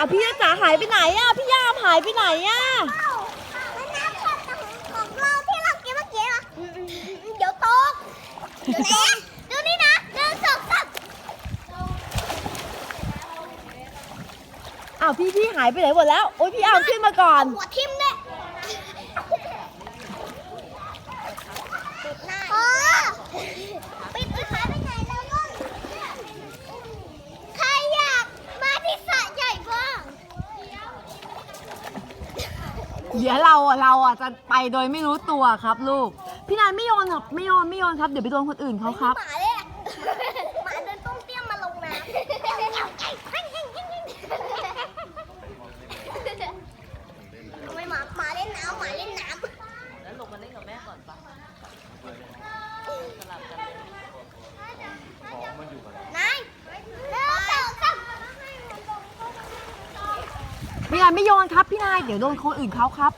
อะพี่จ๋าหายไปไหนอะพี่ยามหายไปไหนอะเอ้าแล้วน้ำของของเราที่เรากินเมื่อกี้อะอืมอืมอืมอืมเดี๋ยวตกเดี๋ยวตกดูนี่นะหนึ่งสองสามอ้าวพี่พี่หายไปไหนหมดแล้วโอ๊ยพี่อามขึ้นมาก่อน หัวทิ่มเนี่ยปิดหน้าอ๋อปิดปิดหายไปไหนแล้วลูกใครอยากมาที่สระใหญ่บ้าง เดี๋ยวเราอะเราอะจะไปโดยไม่รู้ตัวครับลูก พี่นายไม่โยนครับไม่โยนไม่โยนครับเดี๋ยวไปโดนคนอื่นเขาครับ หมาเลยอะหมาเดินต้มเตี้ยมมาลงน้ำทำไมหมาหมาเล่นน้ำหมาเล่นน้ำ แล้วลงมาเล่นกับแม่ก่อนปะสลับกันเลย นายเร็วสองสาม พี่นายไม่โยนครับพี่นายเดี๋ยวโดนคนอื่นเขาครับ